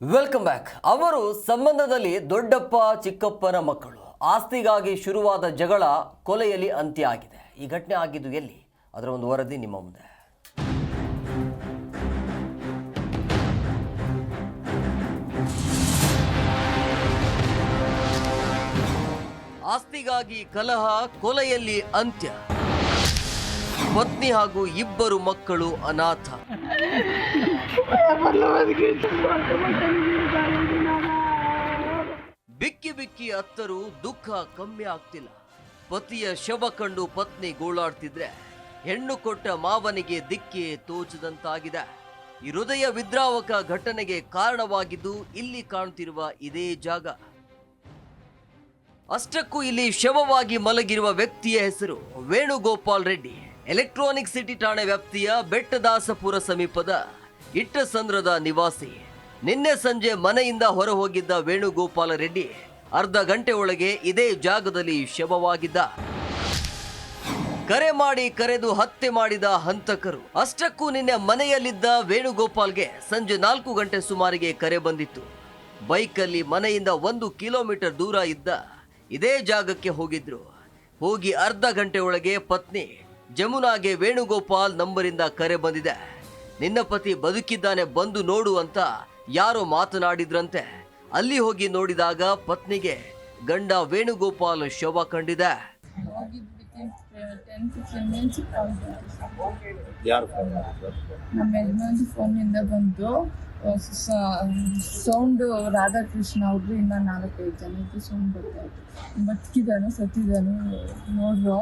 Welcome back ಅವರು ಸಂಬಂಧದಲ್ಲಿ ದೊಡ್ಡಪ್ಪ, ಚಿಕ್ಕಪ್ಪನ ಮಕ್ಕಳು. ಆಸ್ತಿಗಾಗಿ ಶುರುವಾದ ಜಗಳ ಕೊಲೆಯಲ್ಲಿ ಅಂತ್ಯ ಆಗಿದೆ ಈ ಘಟನೆ ಆಗಿದ್ದು ಎಲ್ಲಿ? ಅದರ ಒಂದು ವರದಿ ನಿಮ್ಮ ಮುಂದೆ. ಆಸ್ತಿಗಾಗಿ ಕಲಹ, ಕೊಲೆಯಲ್ಲಿ ಅಂತ್ಯ. ಪತ್ನಿ ಹಾಗೂ ಇಬ್ಬರು ಮಕ್ಕಳು ಅನಾಥ. ಬಿಕ್ಕಿ ಬಿಕ್ಕಿ ಅತ್ತರೂ ದುಃಖ ಕಮ್ಮಿ ಆಗ್ತಿಲ್ಲ. ಪತಿಯ ಶವ ಕಂಡು ಪತ್ನಿ ಗೋಳಾಡ್ತಿದ್ರೆ ಹೆಣ್ಣು ಕೊಟ್ಟ ಮಾವನಿಗೆ ದಿಕ್ಕಿ ತೋಚದಂತಾಗಿದೆ. ಈ ಹೃದಯ ವಿದ್ರಾವಕ ಘಟನೆಗೆ ಕಾರಣವಾಗಿದ್ದು ಇಲ್ಲಿ ಕಾಣ್ತಿರುವ ಇದೇ ಜಾಗ. ಅಷ್ಟಕ್ಕೂ ಇಲ್ಲಿ ಶವವಾಗಿ ಮಲಗಿರುವ ವ್ಯಕ್ತಿಯ ಹೆಸರು ವೇಣುಗೋಪಾಲ್ ರೆಡ್ಡಿ. ಎಲೆಕ್ಟ್ರಾನಿಕ್ ಸಿಟಿ ಠಾಣೆ ವ್ಯಾಪ್ತಿಯ ಬೆಟ್ಟದಾಸಪುರ ಸಮೀಪದ ಇಟ್ಟಸಂದ್ರದ ನಿವಾಸಿ ನಿನ್ನೆ ಸಂಜೆ ಮನೆಯಿಂದ ಹೊರ ಹೋಗಿದ್ದ ವೇಣುಗೋಪಾಲ ರೆಡ್ಡಿ ಅರ್ಧ ಗಂಟೆ ಒಳಗೆ ಇದೇ ಜಾಗದಲ್ಲಿ ಶವವಾಗಿದ್ದ. ಕರೆ ಮಾಡಿ ಕರೆದು ಹತ್ಯೆ ಮಾಡಿದ ಹಂತಕರು. ಅಷ್ಟಕ್ಕೂ ನಿನ್ನೆ ಮನೆಯಲ್ಲಿದ್ದ ವೇಣುಗೋಪಾಲ್ಗೆ ಸಂಜೆ ನಾಲ್ಕು ಗಂಟೆ ಸುಮಾರಿಗೆ ಕರೆ ಬಂದಿತ್ತು. ಬೈಕಲ್ಲಿ ಮನೆಯಿಂದ ಒಂದು ಕಿಲೋಮೀಟರ್ ದೂರ ಇದ್ದ ಇದೇ ಜಾಗಕ್ಕೆ ಹೋಗಿದ್ರು. ಹೋಗಿ ಅರ್ಧ ಗಂಟೆ ಒಳಗೆ ಪತ್ನಿ ಜಮುನಾಗೆ ವೇಣುಗೋಪಾಲ್ ನಂಬರಿಂದ ಕರೆ ಬಂದಿದೆ. ನಿನ್ನ ಪತಿ ಬದುಕಿದ್ದಾನೆ ಬಂದು ನೋಡು ಅಂತ ಯಾರೋ ಮಾತನಾಡಿದ್ರಂತೆ. ಅಲ್ಲಿ ಹೋಗಿ ನೋಡಿದಾಗ ಪತ್ನಿಗೆ ಗಂಡ ವೇಣುಗೋಪಾಲ್ ಶವ ಕಂಡಿದೆ. ನಮ್ಮ ಫೋನಿಂದ ಸೌಂಡ್ ರಾಧಾಕೃಷ್ಣ ಅವ್ರದ್ದು ಇನ್ನ ನಾಲ್ಕೈದು ಜನಕ್ಕೆ ಸೌಂಡ್ ಬರ್ತಾ ಇತ್ತು ಬದುಕಿದಾನು ಸತ್ತಿದಾನು ನೋಡ್ರು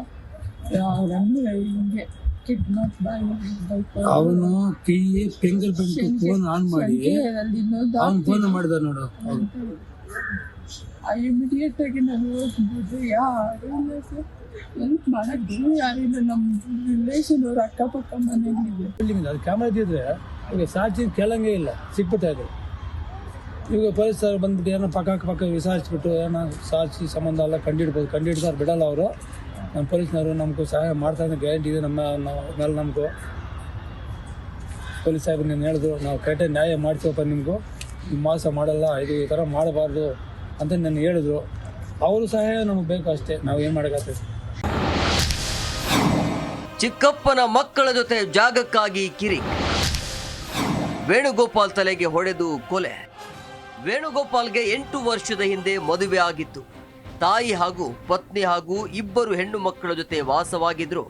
ಅವರನ್ನು ಹಿಂಗೆ ಕಿಡ್ನಾಪ್ ಬೈಕ್ ಅವನು ಕೈ ಫಿಂಗರ್ ಪ್ರಿಂಟ್ ಫೋನ್ ಆನ್ ಮಾಡಿ. ಅವ್ನು ಫೋನ್ ಮಾಡಿದ ನೋಡು. ಇಮಿಡಿಯೇಟ್ ಆಗಿ ನಾನು ಹೋಗ್ಬೋದು ಯಾರು ಇಲ್ಲ ಸರ್ ಎಂತ ಮಾಡಕ್ಕೆ ಯಾರಿಲ್ಲ ನಮ್ಮ ರಿಲೇಷನ್ ಅವ್ರ ಅಕ್ಕಪಕ್ಕ ಮನೆಗಳಿದೆ ಬಿಲ್ಡಿಂಗ್ ಅದು ಕ್ಯಾಮ್ರಾ ಇದ್ದಿದ್ರೆ ಈಗ ಸಾಕ್ಷಿ ಕೇಳಂಗೆ ಇಲ್ಲ ಸಿಕ್ಬಿಡ್ತಾ ಇದ್ರು ಈಗ ಪೊಲೀಸರು ಬಂದ್ಬಿಟ್ಟು ಏನೋ ಪಕ್ಕ ಪಕ್ಕ ವಿಚಾರಿಸ್ಬಿಟ್ಟು ಏನೋ ಸಾಚಿ ಸಂಬಂಧ ಎಲ್ಲ ಕಂಡಿಡ್ಬೋದು ಕಂಡಿಡ್ತಾರೆ ಬಿಡಲ್ಲ ಅವರು. ನಮ್ಮ ಪೊಲೀಸ್ನವರು ನಮಗೂ ಸಹಾಯ ಮಾಡ್ತಾರೆ ಗ್ಯಾರಂಟಿ ಇದೆ ನಮ್ಮ ಮೇಲೆ ನಮಗೂ. ಪೊಲೀಸ್ ಸಾಹೇಬ್ ನೀನು ಹೇಳಿದ್ರು, ನಾವು ಕರೆಕ್ಟಾಗಿ ನ್ಯಾಯ ಮಾಡ್ತೀವಪ್ಪ ನಿಮಗೂ. ಮೋಸ ಮಾಡಲ್ಲ, ಇದು ಈ ಥರ ಮಾಡಬಾರ್ದು ಅಂತ ನಾನು ಹೇಳಿದ್ರು. ಅವರು ಸಹಾಯ ನಮಗೆ ಬೇಕು ಅಷ್ಟೇ. ನಾವು ಏನು ಮಾಡೋಕ್ಕಾಗ್ತದೆ? ಚಿಕ್ಕಪ್ಪನ ಮಕ್ಕಳ ಜೊತೆ ಜಾಗಕ್ಕಾಗಿ ಕಿರಿ. ವೇಣುಗೋಪಾಲ್ ತಲೆಗೆ ಹೊಡೆದು ಕೊಲೆ. ವೇಣುಗೋಪಾಲ್ಗೆ ಎಂಟು ವರ್ಷದ ಹಿಂದೆ ಮದುವೆ ಆಗಿತ್ತು. ತಾಯಿ ಹಾಗೂ ಪತ್ನಿ ಹಾಗೂ ಇಬ್ಬರು ಹೆಣ್ಣು ಮಕ್ಕಳ ಜೊತೆ ವಾಸವಾಗಿದ್ರು.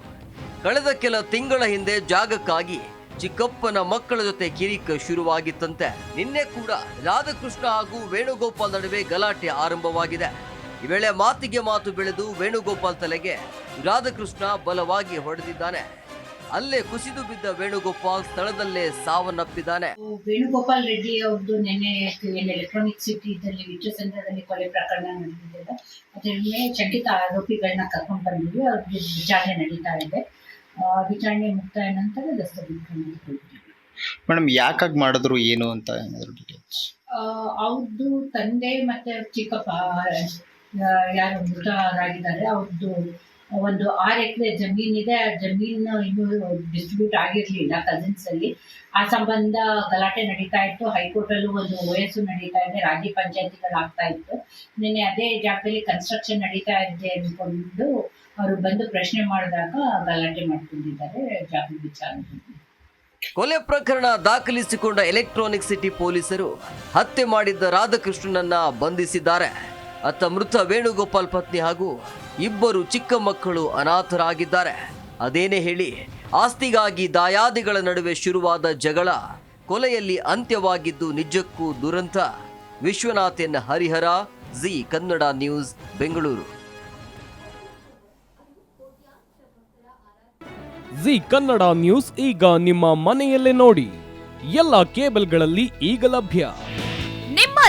ಕಳೆದ ಕೆಲ ತಿಂಗಳ ಹಿಂದೆ ಜಾಗಕ್ಕಾಗಿ ಚಿಕ್ಕಪ್ಪನ ಮಕ್ಕಳ ಜೊತೆ ಕಿರಿಕ ಶುರುವಾಗಿತ್ತಂತೆ. ನಿನ್ನೆ ಕೂಡ ರಾಧಾಕೃಷ್ಣ ಹಾಗೂ ವೇಣುಗೋಪಾಲ್ ನಡುವೆ ಗಲಾಟೆ ಆರಂಭವಾಗಿದೆ. ಈ ವೇಳೆ ಮಾತಿಗೆ ಮಾತು ಬೆಳೆದು ವೇಣುಗೋಪಾಲ್ ತಲೆಗೆ ರಾಧಾಕೃಷ್ಣ ಬಲವಾಗಿ ಹೊಡೆದಿದ್ದಾನೆ. ಅಲ್ಲೇ ಕುಸಿದು ಬಿದ್ದ ವೇಣುಗೋಪಾಲ್ ಸ್ಥಳದಲ್ಲೇ ಸಾವನ್ನಪ್ಪಿದ್ದಾನೆ. ವೇಣುಗೋಪಾಲ್ ರೆಡ್ಡಿ ಅವ್ರದ್ದು ನಿನ್ನೆ ಎಲೆಕ್ಟ್ರಾನಿಕ್ ಸಿಟಿ ಇದ್ದಲ್ಲಿ ಸೆಂಟರ್ನಲ್ಲಿ ಕೊಲೆ ಪ್ರಕರಣ ನಡೆದಿದೆ. ಅದರಲ್ಲಿ ಚಂಡಿತ ಶಂಕಿತ ಆರೋಪಿಗಳನ್ನ ಕರ್ಕೊಂಡು ಬಂದಿದ್ವಿ ಅವ್ರಿಗೆ ವಿಚಾರಣೆ ನಡೀತಾ ಇದೆ. ಆ, ವಿಚಾರಣೆ ಮುಕ್ತಾಯ ನಂತರ ಮೇಡಮ್ ಯಾಕಾಗಿ ಮಾಡಿದ್ರು ಏನು ಅಂತ ಏನಾದ್ರು ಡೀಟೇಲ್ಸ್ ಅವ್ರದ್ದು ತಂದೆ ಮತ್ತೆ ಚಿಕ್ಕಪ್ಪ ಯಾರು ಮೃತರಾಗಿದ್ದಾರೆ ಅವ್ರದ್ದು ಒಂದು ಆರು ಎಕರೆ ಜಮೀನಿದೆ ಆ ಜಮೀನು ಇನ್ನು ಡಿಸ್ಟ್ರಿಬ್ಯೂಟ್ ಆಗಿರಲಿಲ್ಲ ಕಸಿನ್ಸ್ ಅಲ್ಲಿ. ಆ ಸಂಬಂಧ ಗಲಾಟೆ ನಡೀತಾ ಇತ್ತು. ಹೈಕೋರ್ಟಲ್ಲೂ ಒಂದು ವಯಸ್ಸು ನಡೀತಾ ಇದೆ, ರಾಜ್ಯ ಪಂಚಾಯತಿಗಳು ಆಗ್ತಾ ಇತ್ತು. ನಿನ್ನೆ ಅದೇ ಜಾಗದಲ್ಲಿ ಕನ್ಸ್ಟ್ರಕ್ಷನ್ ನಡೀತಾ ಇದೆ ಅಂದ್ಕೊಂಡು ಅವರು ಬಂದು ಪ್ರಶ್ನೆ ಮಾಡಿದಾಗ ಗಲಾಟೆ ಮಾಡ್ಕೊಂಡಿದ್ದಾರೆ ಜಾಗ ವಿಚಾರಣೆ ಕೊಲೆ ಪ್ರಕರಣ ದಾಖಲಿಸಿಕೊಂಡ ಎಲೆಕ್ಟ್ರಾನಿಕ್ ಸಿಟಿ ಪೊಲೀಸರು ಹತ್ಯೆ ಮಾಡಿದ್ದ ರಾಧಾಕೃಷ್ಣನನ್ನ ಬಂಧಿಸಿದ್ದಾರೆ. ಅತ್ತ ಮೃತ ವೇಣುಗೋಪಾಲ್ ಪತ್ನಿ ಹಾಗೂ ಇಬ್ಬರು ಚಿಕ್ಕ ಮಕ್ಕಳು ಅನಾಥರಾಗಿದ್ದಾರೆ. ಅದೇನೇ ಹೇಳಿ, ಆಸ್ತಿಗಾಗಿ ದಾಯಾದಿಗಳ ನಡುವೆ ಶುರುವಾದ ಜಗಳ ಕೊಲೆಯಲ್ಲಿ ಅಂತ್ಯವಾಗಿದ್ದು ನಿಜಕ್ಕೂ ದುರಂತ. Vishwanath N Harihara, Zee Kannada news, Bengaluru. Zee Kannada news ಈಗ ನಿಮ್ಮ ಮನೆಯಲ್ಲೇ ನೋಡಿ. ಎಲ್ಲ ಕೇಬಲ್ಗಳಲ್ಲಿ ಈಗ ಲಭ್ಯ.